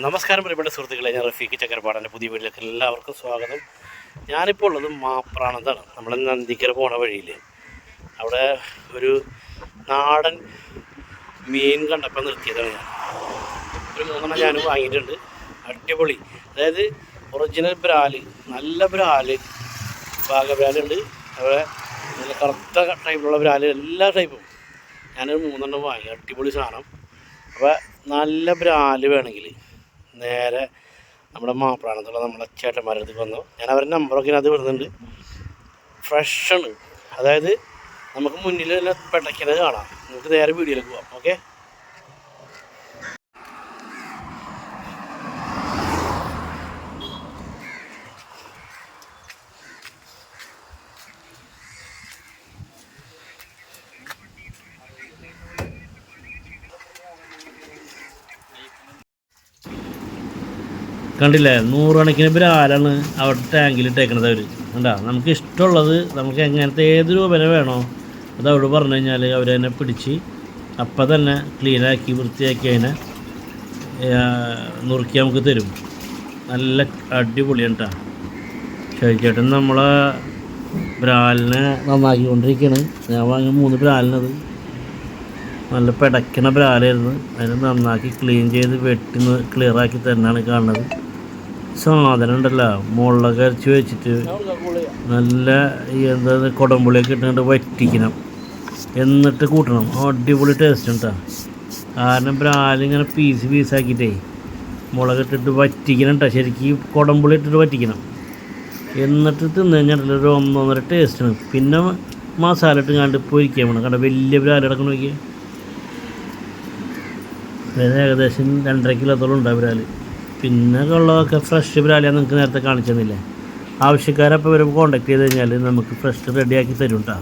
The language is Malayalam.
നമസ്കാരം പ്രിയപ്പെട്ട സുഹൃത്തുക്കളെ ഞാൻ റഫീഖ് ചക്കരപ്പാടന്റെ പുതിയ വീട്ടിലേക്ക് എല്ലാവർക്കും സ്വാഗതം. ഞാനിപ്പോൾ ഉള്ളത് മാപ്രാണത്താണ്. നമ്മൾ നന്ദിക്കര പോണ വഴിയിൽ അവിടെ ഒരു നാടൻ മീൻ കണ്ടപ്പോൾ നിർത്തിയതാണ് ഞാൻ. ഒരു മൂന്നെണ്ണം ഞാൻ വാങ്ങിയിട്ടുണ്ട്. അടിപൊളി. അതായത് ഒറിജിനൽ ബ്രാൽ നല്ല ബ്രാൽ ഭാഗബ്രാലുണ്ട് അവിടെ നല്ല കറുത്ത ടൈപ്പിലുള്ള ബ്രാൽ എല്ലാ ടൈപ്പും ഞാനൊരു മൂന്നെണ്ണം വാങ്ങി. അടിപൊളി സാധനം. അപ്പോൾ നല്ല ബ്രാൽ വേണമെങ്കിൽ നേരെ നമ്മുടെ മാപ്പിളാണെന്നുള്ള നമ്മുടെ ചേട്ടന്മാരുടെ അടുത്ത് വന്നു. ഞാൻ അവരുടെ നമ്പറൊക്കെ ഇതിനകത്ത് വിടുന്നുണ്ട്. ഫ്രഷാണ് അതായത് നമുക്ക് മുന്നിൽ തന്നെ പെടയ്ക്കുന്നത് കാണാം. നമുക്ക് നേരെ വീഡിയോയിലേക്ക് പോവാം. ഓക്കെ കണ്ടില്ലേ? നൂറുകണക്കിന് ബ്രാലാണ് അവിടെ ടാങ്കിൽ ഇട്ടേക്കണത് അവർ കണ്ടാ? നമുക്ക് ഇഷ്ടമുള്ളത് നമുക്ക് എങ്ങനത്തെ ഏത് രൂപേന വേണോ അത് അവിടെ പറഞ്ഞു കഴിഞ്ഞാൽ അവരെന്നെ പിടിച്ച് അപ്പം തന്നെ ക്ലീനാക്കി വൃത്തിയാക്കി അതിനെ നുറുക്കി നമുക്ക് തരും. നല്ല അടിപൊളിയാണ് കേട്ടോ ചേട്ടൻ നമ്മളെ ബ്രാലിനെ നന്നാക്കിക്കൊണ്ടിരിക്കുകയാണ് ഞാൻ വാങ്ങിയ മൂന്ന് ബ്രാലിനത് നല്ല പിടയ്ക്കണ ബ്രാലായിരുന്നു. അതിനെ നന്നാക്കി ക്ലീൻ ചെയ്ത് വെട്ടി ക്ലിയറാക്കി തന്നെയാണ് കാണുന്നത്. സാധനം ഉണ്ടല്ലോ മുകളിലൊക്കെ അരച്ച് വെച്ചിട്ട് നല്ല എന്താ കുടംപുളിയൊക്കെ ഇട്ടുകൊണ്ട് വറ്റിക്കണം. എന്നിട്ട് കൂട്ടണം. അടിപൊളി ടേസ്റ്റ് ഉണ്ടാ കാരണം ബ്രാലിങ്ങനെ പീസ് പീസാക്കിയിട്ടേ മുളക് ഇട്ടിട്ട് വറ്റിക്കണം കേട്ടോ ശരിക്കും കുടംപുളി ഇട്ടിട്ട് വറ്റിക്കണം. എന്നിട്ട് തിന്നു കഴിഞ്ഞാൽ ഒരു ഒന്നൊന്നര ടേസ്റ്റാണ് പിന്നെ മസാല ഇട്ട് കണ്ട് പൊരിക്കാൻ വേണം കണ്ട? വലിയ ബ്രാൽ കിടക്കണം നോക്കിയാൽ ഏകദേശം രണ്ടര കിലോത്തോളം ഉണ്ടാവും ബ്രാൽ പിന്നെ ഫ്രഷ് ബ്രാലാണ് നിങ്ങൾക്ക് നേരത്തെ കാണിച്ചെന്നില്ലേ? ആവശ്യക്കാരപ്പോൾ വരുമ്പോൾ കോൺടാക്ട് ചെയ്ത് കഴിഞ്ഞാൽ നമുക്ക് ഫ്രഷ് റെഡിയാക്കി തരും കേട്ടോ